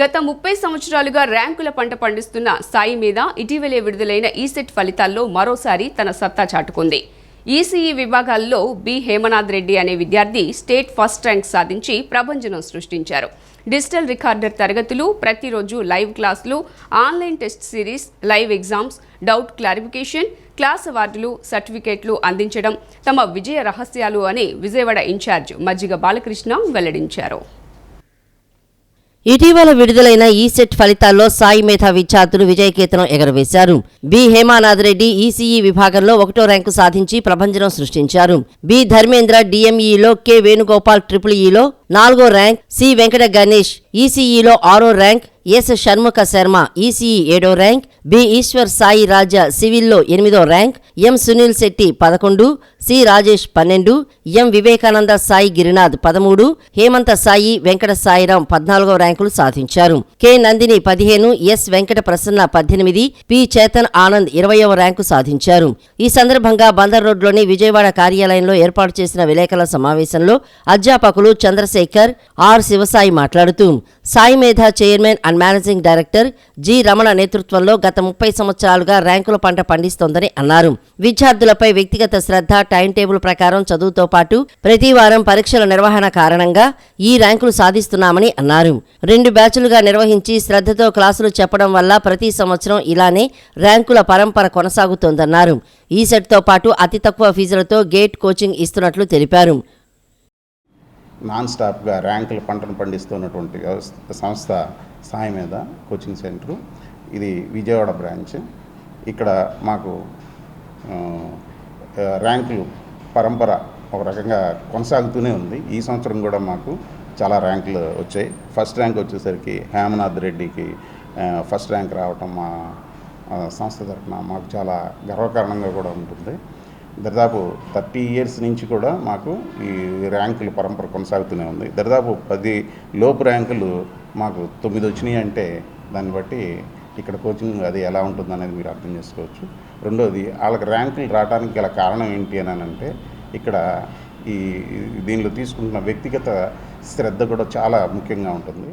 గత ముప్పై సంవత్సరాలుగా ర్యాంకుల పంట పండిస్తున్న సాయి మీద ఇటీవలే విడుదలైన ఈసెట్ ఫలితాల్లో మరోసారి తన సత్తా చాటుకుంది. ఈసీఈ విభాగాల్లో బి హేమనాథ్ రెడ్డి అనే విద్యార్థి స్టేట్ ఫస్ట్ ర్యాంక్ సాధించి ప్రభంజనం సృష్టించారు. డిజిటల్ రికార్డర్ తరగతులు ప్రతిరోజు లైవ్ క్లాసులు online test series live exams doubt clarification class అవార్డులు సర్టిఫికేట్లు అందించడం తమ విజయ రహస్యాలు అని విజయవాడ ఇన్ఛార్జ్ మజ్జిగ బాలకృష్ణ వెల్లడించారు. ఇటీవల విడుదలైన ఈ సెట్ ఫలితాల్లో సాయి మేధా విద్యార్థులు విజయకేతనం ఎగరవేశారు. బి. హేమానాథ్ రెడ్డి ఈసీఈ విభాగంలో ఒకటో ర్యాంకు సాధించి ప్రభంజనం సృష్టించారు. బి. ధర్మేంద్ర డిఎంఈలో కె. వేణుగోపాల్ ట్రిపుల్ ఈలో నాలుగో ర్యాంక్ సి. వెంకట గణేష్ ఈసీఈలో ఆరో rank S Shanmukha Sharma ECE ఏడో ర్యాంక్ బి ఈశ్వర్ సాయి రాజా సివిల్లో ఎనిమిదో ర్యాంక్ ఎం సునీల్ శెట్టి పదకొండు సి రాజేష్ పన్నెండు ఎం వివేకానంద సాయి గిరినాథ్ పదమూడు హేమంత సాయి వెంకట సాయిరాం పద్నాలుగో ర్యాంకులు సాధించారు. కె నందిని పదిహేను ఎస్ వెంకట ప్రసన్న పద్దెనిమిది పి చేతన్ ఆనంద్ ఇరవయవ ర్యాంకు సాధించారు. ఈ సందర్భంగా బందర్ రోడ్లోని విజయవాడ కార్యాలయంలో ఏర్పాటు చేసిన విలేకరుల సమావేశంలో అధ్యాపకులు చంద్రశేఖర్ ఆర్ శివసాయి మాట్లాడుతూ Sai Medha chairman and managing director G Ramana నేతృత్వంలో గత ముప్పై సంవత్సరాలుగా ర్యాంకుల పంట పండిస్తోందని అన్నారు. విద్యార్థులపై వ్యక్తిగత శ్రద్ధ టైం టేబుల్ ప్రకారం చదువుతో పాటు ప్రతి వారం పరీక్షల నిర్వహణ కారణంగా ఈ ర్యాంకులు సాధిస్తున్నామని అన్నారు. రెండు బ్యాచ్లుగా నిర్వహించి శ్రద్ధతో క్లాసులు చెప్పడం వల్ల ప్రతి సంవత్సరం ఇలానే ర్యాంకుల పరంపర కొనసాగుతోందన్నారు. ఈ సెట్తో పాటు అతి తక్కువ ఫీజులతో గేట్ కోచింగ్ ఇస్తున్నట్లు తెలిపారు. నాన్ స్టాప్గా ర్యాంకుల పంటను పండిస్తున్నటువంటి సంస్థ సాయి మీద కోచింగ్ సెంటరు. ఇది విజయవాడ బ్రాంచ్. ఇక్కడ మాకు ర్యాంకులు పరంపర ఒక రకంగా కొనసాగుతూనే ఉంది. ఈ సంవత్సరం కూడా మాకు చాలా ర్యాంకులు వచ్చాయి. ఫస్ట్ ర్యాంక్ వచ్చేసరికి హేమనాథ్ రెడ్డికి ఫస్ట్ ర్యాంక్ రావటం మా సంస్థ తరఫున మాకు చాలా గర్వకారణంగా కూడా ఉంటుంది. దాదాపు థర్టీ ఇయర్స్ నుంచి కూడా మాకు ఈ ర్యాంకుల పరంపర కొనసాగుతూనే ఉంది. దాదాపు పది లోపు ర్యాంకులు మాకు తొమ్మిది వచ్చినాయి అంటే దాన్ని బట్టి ఇక్కడ కోచింగ్ అది ఎలా ఉంటుంది అనేది మీరు అర్థం చేసుకోవచ్చు. రెండోది వాళ్ళకి ర్యాంకులు రావడానికి గల కారణం ఏంటి అని అంటే ఇక్కడ ఈ దీనిలో తీసుకుంటున్న వ్యక్తిగత శ్రద్ధ కూడా చాలా ముఖ్యంగా ఉంటుంది.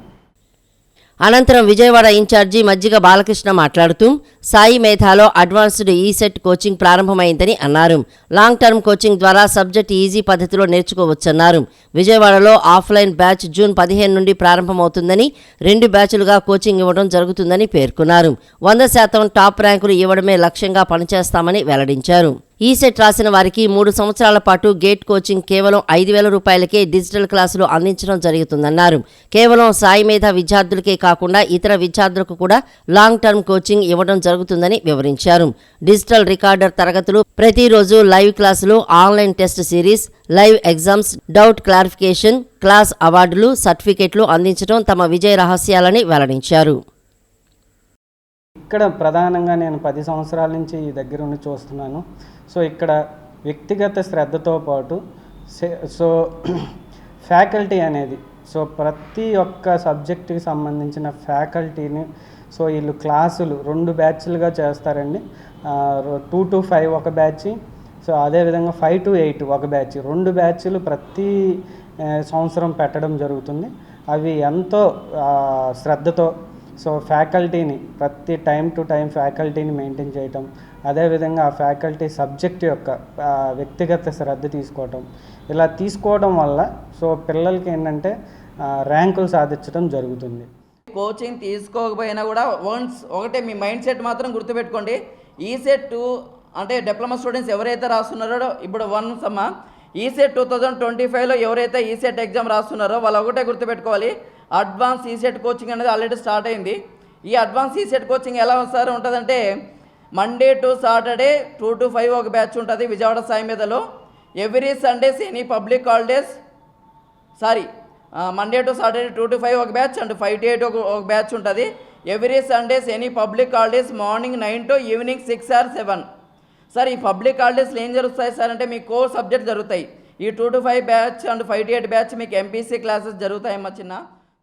అనంతరం విజయవాడ ఇన్ఛార్జి మజ్జిగ బాలకృష్ణ మాట్లాడుతూ సాయి మేధాలో అడ్వాన్స్డ్ ఈసెట్ కోచింగ్ ప్రారంభమైందని అన్నారు. లాంగ్ టర్మ్ కోచింగ్ ద్వారా సబ్జెక్ట్ ఈజీ పద్ధతిలో నేర్చుకోవచ్చన్నారు. విజయవాడలో ఆఫ్లైన్ బ్యాచ్ జూన్ పదిహేను నుండి ప్రారంభమవుతుందని రెండు బ్యాచ్లుగా కోచింగ్ ఇవ్వడం జరుగుతుందని పేర్కొన్నారు. వంద శాతం టాప్ ర్యాంకులు ఇవ్వడమే లక్ష్యంగా పనిచేస్తామని వెల్లడించారు. ఈసెట్ రాసిన వారికి మూడు సంవత్సరాల పాటు గేట్ కోచింగ్ కేవలం ఐదు వేల రూపాయలకే డిజిటల్ క్లాసులు అందించడం జరుగుతుందన్నారు. కేవలం సాయి మీద విద్యార్థులకే కాకుండా ఇతర విద్యార్థులకు కూడా లాంగ్ టర్మ్ కోచింగ్ ఇవ్వడం జరుగుతుందని వివరించారు. డిజిటల్ రికార్డర్ తరగతులు ప్రతిరోజు లైవ్ క్లాసులు online test series live exams doubt clarification class అవార్డులు సర్టిఫికెట్లు అందించడం తమ విజయ రహస్యాలని వెల్లడించారు. ఇక్కడ ప్రధానంగా నేను పది సంవత్సరాల నుంచి ఈ దగ్గర ఉండి చూస్తున్నాను. సో ఇక్కడ వ్యక్తిగత శ్రద్ధతో పాటు సో ఫ్యాకల్టీ అనేది సో ప్రతి ఒక్క సబ్జెక్టుకి సంబంధించిన ఫ్యాకల్టీని సో వీళ్ళు క్లాసులు రెండు బ్యాచ్లుగా చేస్తారండి. టూ టు ఫైవ్ ఒక బ్యాచ్ సో అదేవిధంగా ఫైవ్ టు ఎయిట్ ఒక బ్యాచ్ రెండు బ్యాచ్లు ప్రతి సంవత్సరం పెట్టడం జరుగుతుంది. అవి ఎంతో శ్రద్ధతో సో ఫ్యాకల్టీని ప్రతి టైం టు టైం ఫ్యాకల్టీని మెయింటైన్ చేయటం అదేవిధంగా ఆ ఫ్యాకల్టీ సబ్జెక్ట్ యొక్క వ్యక్తిగత శ్రద్ధ తీసుకోవటం. ఇలా తీసుకోవడం వల్ల సో పిల్లలకి ఏంటంటే ర్యాంకులు సాధించడం జరుగుతుంది. కోచింగ్ తీసుకోకపోయినా కూడా వన్స్ ఒకటే మీ మైండ్ సెట్ మాత్రం గుర్తుపెట్టుకోండి. ఈ సెట్ టూ అంటే డిప్లొమా స్టూడెంట్స్ ఎవరైతే రాస్తున్నారో ఇప్పుడు వన్ సమ్మ ఈసెట్ టూ థౌజండ్ ట్వంటీ ఫైవ్లో ఎవరైతే ఈసెట్ ఎగ్జామ్ రాస్తున్నారో వాళ్ళు ఒకటే గుర్తుపెట్టుకోవాలి. అడ్వాన్స్ ఈసెట్ కోచింగ్ అనేది ఆల్రెడీ స్టార్ట్ అయింది. ఈ అడ్వాన్స్ ఈసెట్ కోచింగ్ ఎలా సార్ ఉంటుందంటే Monday to Saturday two to five ఒక బ్యాచ్ ఉంటుంది Vijayawada Sai మీదలో. Every Sundays any public holidays sorry Monday to Saturday two to five ఒక batch and five to eight ఒక ఒక బ్యాచ్ ఉంటుంది. Every Sundays any public holidays morning nine to evening six or seven sir ఈ public హాలిడేస్లో ఏం జరుగుతాయి sir అంటే మీ core subject జరుగుతాయి. ఈ two to five batch and five to eight batch మీకు ఎంపీసీ క్లాసెస్ జరుగుతాయమ్మా చిన్న.